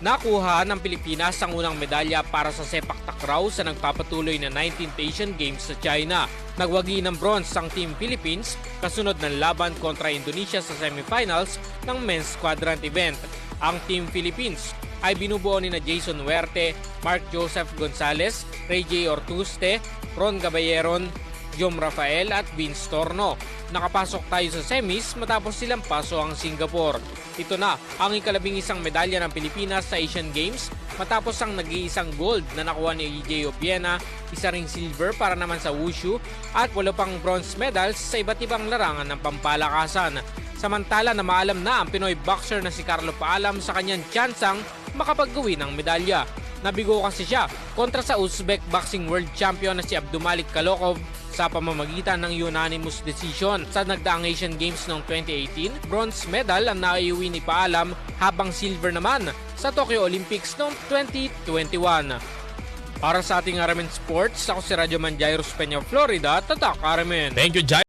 Nakuha ng Pilipinas ang unang medalya para sa sepak takraw sa nagpapatuloy na 19th Asian Games sa China. Nagwagi ng bronze ang Team Philippines kasunod ng laban kontra Indonesia sa semifinals ng men's quadrant event. Ang Team Philippines ay binubuo ni na Jason Huerte, Mark Joseph Gonzalez, Ray J. Ortuste, Ron Gabayeron, Jom Rafael at Vince Torno. Nakapasok tayo sa semis matapos silang paso ang Singapore. Ito na ang ikalabing isang medalya ng Pilipinas sa Asian Games matapos ang nag-iisang gold na nakuha ni EJ Obiena, isa ring silver para naman sa wushu at walo pang bronze medals sa iba't ibang larangan ng pampalakasan. Samantala na maalam na ang Pinoy boxer na si Carlo Paalam sa kanyang tsansang makapag-uwi ng medalya. Nabigo kasi siya kontra sa Uzbek Boxing World Champion na si Abdumalik Kalokov sa pamamagitan ng unanimous decision. Sa nagdaang Asian Games noong 2018, bronze medal ang naiuwi ni Paalam habang silver naman sa Tokyo Olympics noong 2021. Para sa ating Aramen Sports, ako si Radyo Man Jairus Peña, Florida, Tatak Aramen. Thank you, Jai.